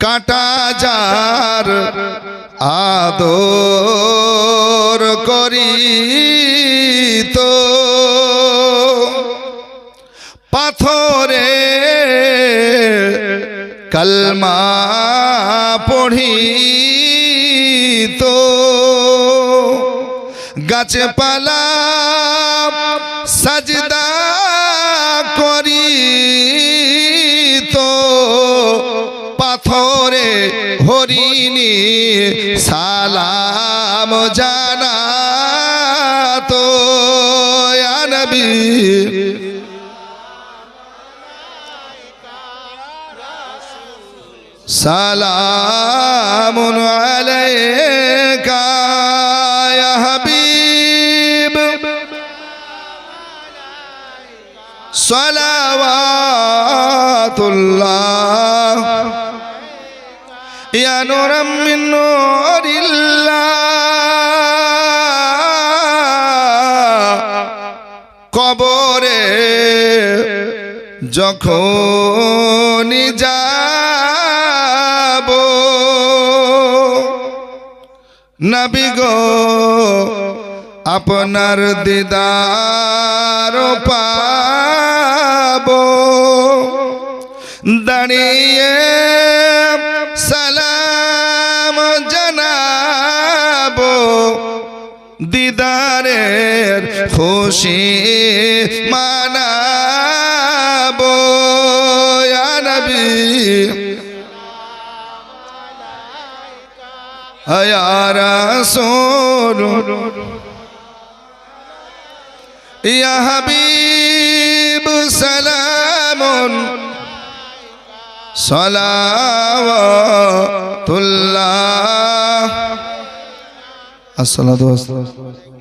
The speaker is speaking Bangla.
কাটা যার আদর করি তো পাথরে কলমা পড়ি তো গাছপালা সাজদা করিনি সালাম জানা তো নবী। সালাম আলাইকা ইয়া হাবিব। সালাওয়াতুল্লাহ। يا نورا من نور الله কবরে যখন যাব নবী গো আপনার দিদার পাব দাঁড়িয়ে দিদারের খুশি মানাবো। নবী। ইয়া রাসূল। ইয়া হাবিব সালামুন। সালাওয়াতুল্লাহ। ওয়াসসালাম